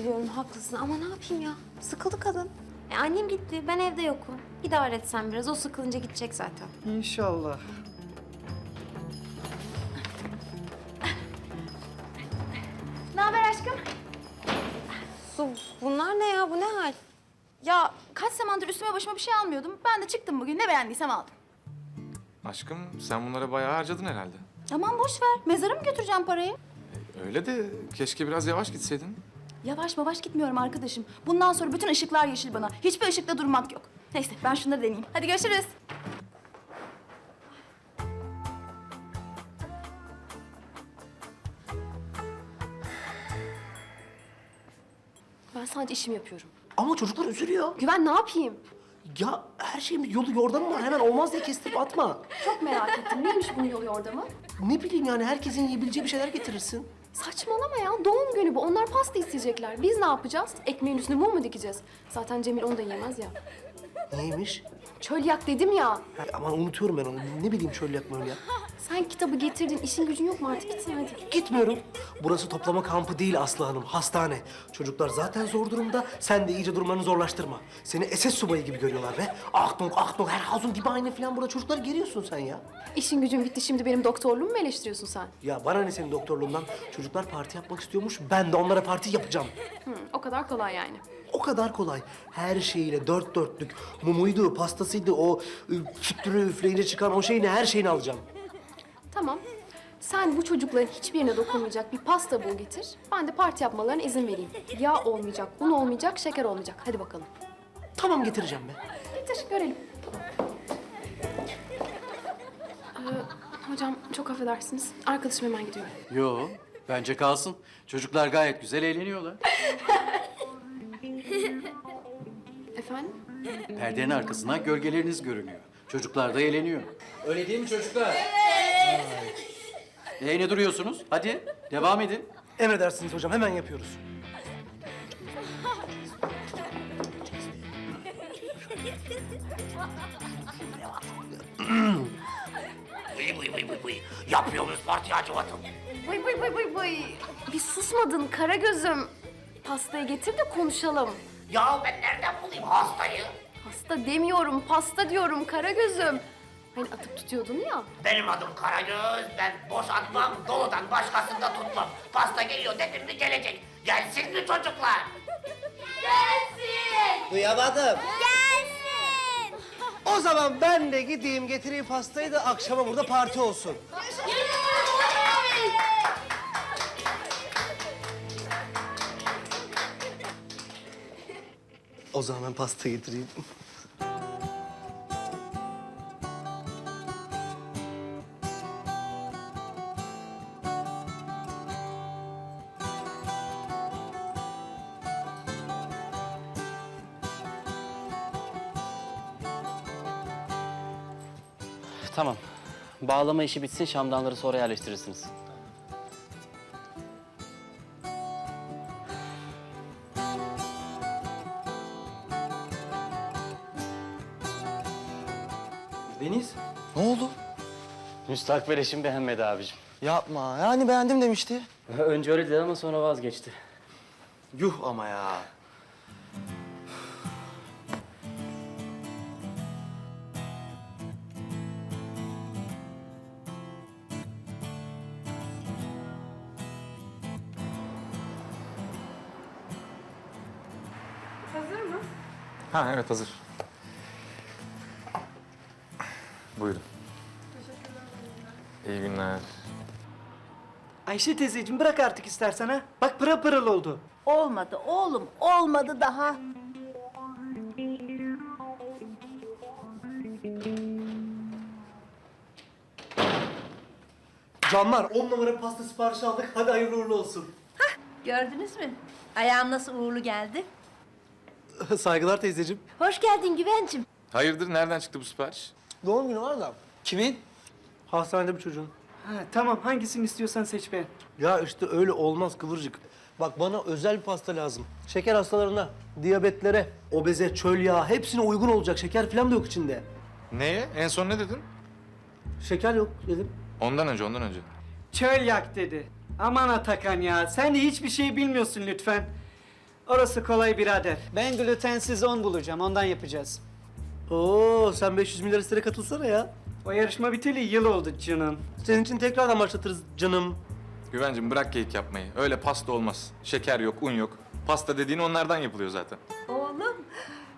Biliyorum haklısın ama ne yapayım ya? Sıkıldı kadın. E, annem gitti, ben evde yokum. İdare etsen biraz, o sıkılınca gidecek zaten. İnşallah. Ne haber aşkım? Su, bunlar ne ya? Bu ne hal? Ya kaç zamandır üstüme başıma bir şey almıyordum. Ben de çıktım bugün ne beğendiysem aldım. Aşkım sen bunlara bayağı harcadın herhalde. Aman boş ver. Mezara mı götüreceğim parayı? Öyle de keşke biraz yavaş gitseydin. Yavaş yavaş gitmiyorum arkadaşım. Bundan sonra bütün ışıklar yeşil bana. Hiçbir ışıkta durmak yok. Neyse ben şunları deneyeyim. Hadi görüşürüz. Ben sadece işimi yapıyorum. Ama çocuklar üzülüyor. Güven ne yapayım? Ya her şeyin bir yolu yordamı var. Hemen olmaz diye kestirip atma. Çok merak ettim. Neymiş bunun yolu yordamı? Ne bileyim yani herkesin yiyebileceği bir şeyler getirirsin. Saçmalama ya. Doğum günü bu. Onlar pasta isteyecekler. Biz ne yapacağız? Ekmeğin üstüne mum mu dikeceğiz? Zaten Cemil onu da yemez ya. Neymiş? Çölyak dedim ya. Aman unutuyorum ben onu. Ne bileyim şöyle yapmıyorum ya. Sen kitabı getirdin. İşin gücün yok mu artık? Gitsene hadi. Gitmiyorum. Burası toplama kampı değil Aslı Hanım. Hastane. Çocuklar zaten zor durumda. Sen de iyice durumlarını zorlaştırma. Seni SS subayı gibi görüyorlar be. Achtung, Achtung, Herhausen gibi aynı falan burada çocukları geriyorsun sen ya. İşin gücün bitti. Şimdi benim doktorluğumu mu eleştiriyorsun sen? Ya bana ne senin doktorluğundan? Çocuklar parti yapmak istiyormuş. Ben de onlara parti yapacağım. Hı, o kadar kolay yani. O kadar kolay. Her şeyiyle dört dörtlük. Mumuydu, pastasıydı, o ı, tüttürü üfleyince çıkan o şeyini, her şeyini alacağım. Tamam. Sen bu çocukların hiçbir yerine dokunmayacak bir pasta bul getir. Ben de parti yapmalarına izin vereyim. Yağ olmayacak, un olmayacak, şeker olmayacak. Hadi bakalım. Tamam getireceğim be. Getir, görelim. Ee, hocam çok affedersiniz. Arkadaşım hemen gidiyor. Yo, bence kalsın. Çocuklar gayet güzel eğleniyorlar. Efendim? Perdenin arkasından gölgeleriniz görünüyor. Çocuklar da eğleniyor. Öyle değil mi çocuklar? Evet. E ne duruyorsunuz? Hadi devam edin. Emredersiniz hocam, hemen yapıyoruz. Vıy vıy vıy vıy vıy. Yapıyoruz parti acıvatım. Vay vay vay vay vay. Bir susmadın kara gözüm. Pastayı getir de konuşalım. Ya ben nereden bulayım hastayı? Pasta demiyorum, pasta diyorum kara gözüm. Hani atıp tutuyordun ya. Benim adım Karagöz. Ben boş atmam, doludan başkasını da tutmam. Pasta geliyor dedim mi gelecek. Gelsin mi çocuklar? Duyamadım. O zaman ben de gideyim getireyim pastayı da akşama burada parti olsun. O zaman ben pasta getireyim. Tamam. Bağlama işi bitsin, şamdanları sonra yerleştirirsiniz. Deniz. Ne oldu? Müstakbel eşim beğenmedi abicim. Yapma. Yani beğendim demişti. Önce öyle dedi ama sonra vazgeçti. Yuh ama ya. Ha evet hazır. İyi günler. Ayşe teyzeciğim bırak artık istersen ha. Bak pırıl pırıl oldu. Olmadı oğlum, olmadı daha. Canlar on numara pasta siparişi aldık. Hadi hayırlı uğurlu olsun. Gördünüz mü? Ayağım nasıl uğurlu geldi. Saygılar teyzeciğim. Hoş geldin Güvencim. Hayırdır nereden çıktı bu sipariş? Doğum günü var da. Kimin? Hastanede bir çocuğun. Ha, tamam hangisini istiyorsan seç be. Ya işte öyle olmaz Kıvırcık. Bak bana özel bir pasta lazım. Şeker hastalarına, diyabetlere, obeze, çöl yağı hepsine uygun olacak. Şeker falan da yok içinde. Neye? En son ne dedin? Şeker yok dedim. Ondan önce ondan önce. Çöl yak dedi. Aman Atakan ya sen de hiçbir şey bilmiyorsun lütfen. Orası kolay birader. Ben glutensiz un bulacağım. Ondan yapacağız. Oo sen 500 milyar istere katılsana ya. O yarışma biteli yıl oldu canım. Senin için tekrardan başlatırız canım. Güvencim bırak kek yapmayı. Öyle pasta olmaz. Şeker yok, un yok. Pasta dediğin onlardan yapılıyor zaten. Oğlum,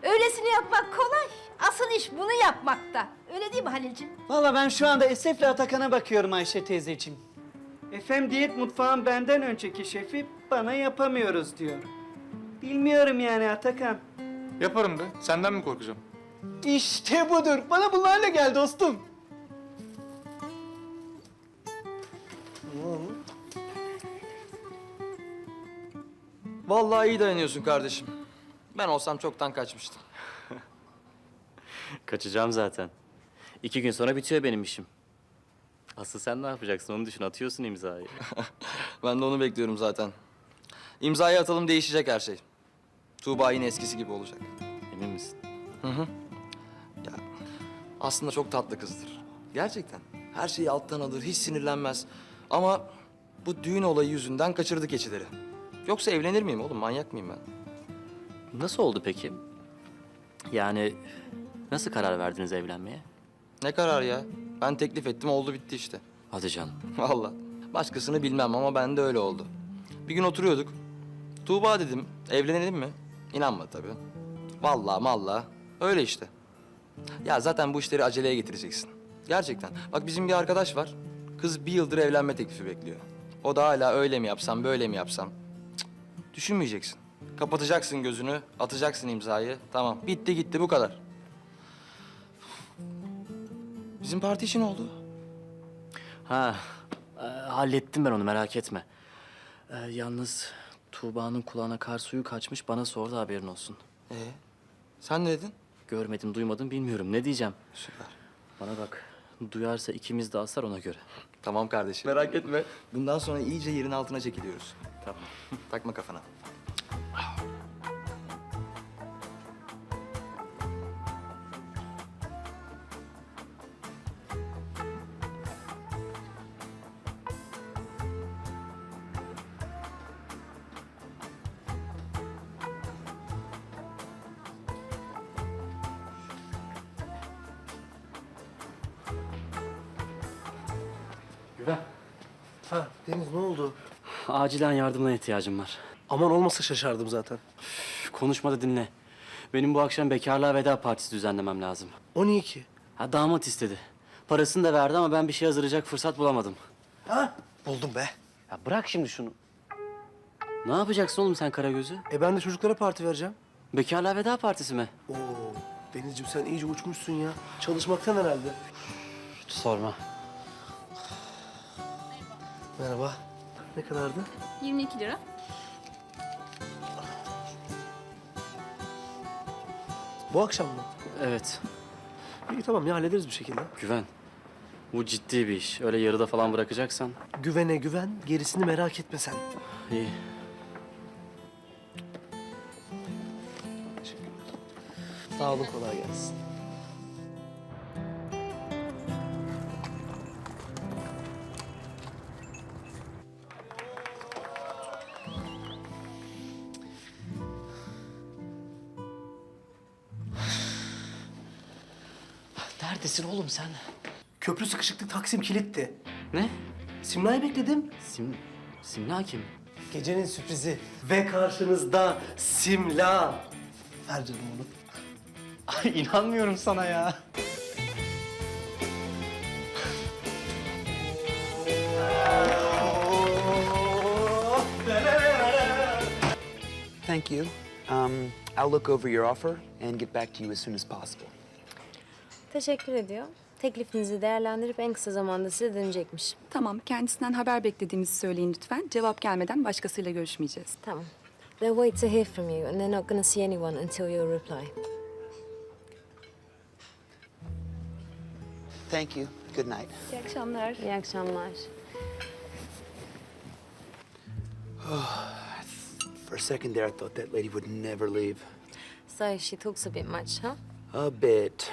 öylesini yapmak kolay. Asıl iş bunu yapmakta. Öyle değil mi Halilciğim? Valla ben şu anda Esef'le Atakan'a bakıyorum Ayşe teyzeciğim. Efem diyet mutfağın benden önceki şefi bana yapamıyoruz diyor. Bilmiyorum yani Atakan. Yaparım be. Senden mi korkacağım? İşte budur. Bana bunlarla gel dostum. Vallahi iyi dayanıyorsun kardeşim. Ben olsam çoktan kaçmıştım. Kaçacağım zaten. İki gün sonra bitiyor benim işim. Asıl sen ne yapacaksın onu düşün. Atıyorsun imzayı. Ben de onu bekliyorum zaten. İmzayı atalım değişecek her şey. Tuğba yine eskisi gibi olacak. Emin misin? Ya aslında çok tatlı kızdır. Gerçekten. Her şeyi alttan alır, hiç sinirlenmez. Ama bu düğün olayı yüzünden kaçırdı keçileri. Yoksa evlenir miyim oğlum? Manyak mıyım ben? Nasıl oldu peki? Yani nasıl karar verdiniz evlenmeye? Ne karar ya? Ben teklif ettim, oldu bitti işte. Hadi canım. Vallahi. Başkasını bilmem ama bende öyle oldu. Bir gün oturuyorduk. Tuğba dedim, evlenelim mi? İnanmadı tabii. Vallahi malla. Öyle işte. Ya zaten bu işleri aceleye getireceksin. Gerçekten. Bak bizim bir arkadaş var. Kız bir yıldır evlenme teklifi bekliyor. O da hala öyle mi yapsam, böyle mi yapsam? Düşünmeyeceksin. Kapatacaksın gözünü, atacaksın imzayı. Tamam, bitti gitti bu kadar. Bizim parti için oldu. Ha, e, hallettim ben onu merak etme. E, yalnız Tuğba'nın kulağına kar suyu kaçmış bana sordu haberin olsun. Ee, sen ne dedin? Görmedim duymadım bilmiyorum ne diyeceğim. Süper. Bana bak duyarsa ikimiz de asar ona göre. Tamam kardeşim. Merak etme. Bundan sonra iyice yerin altına çekiliyoruz. Tamam. Takma kafana. Güven. Ha Deniz ne oldu? Acilen yardımına ihtiyacım var. Aman olmasa şaşardım zaten. Üf, Konuşma da dinle. Benim bu akşam bekarlığa veda partisi düzenlemem lazım. O niye ki? Ha damat istedi. Parasını da verdi ama ben bir şey hazırlayacak fırsat bulamadım. Ha? Buldum be. Ya bırak şimdi şunu. Ne yapacaksın oğlum sen Karagöz'ü? E ben de çocuklara parti vereceğim. Bekarlığa veda partisi mi? Oo Denizciğim sen iyice uçmuşsun ya. Çalışmaktan herhalde. Hiç sorma. Merhaba. Ne kadardı? 22 lira. Bu akşam mı? Evet. İyi tamam ya hallederiz bir şekilde. Güven. Bu ciddi bir iş. Öyle yarıda falan bırakacaksan. Güvene güven, gerisini merak etme sen. iyi. Sağ olun kolay gelsin. Neredesin oğlum sen? Köprü sıkışıklık Taksim kilitti. Ne? Simla'yı bekledim. Sim... Simla kim? Gecenin sürprizi. Ve karşınızda Simla. Ver canım onu. Ay inanmıyorum sana ya. Thank you. Um, I'll look over your offer and get back to you as soon as possible. Teşekkür ediyor. Teklifinizi değerlendirip en kısa zamanda size dönecekmiş. Tamam, kendisinden haber beklediğimizi söyleyin lütfen. Cevap gelmeden başkasıyla görüşmeyeceğiz. Tamam. They'll wait to hear from you and they're not gonna see anyone until you reply. Thank you. Good night. İyi akşamlar. İyi akşamlar. For a second there, I thought that lady would never leave. So she talks a bit much, huh? A bit.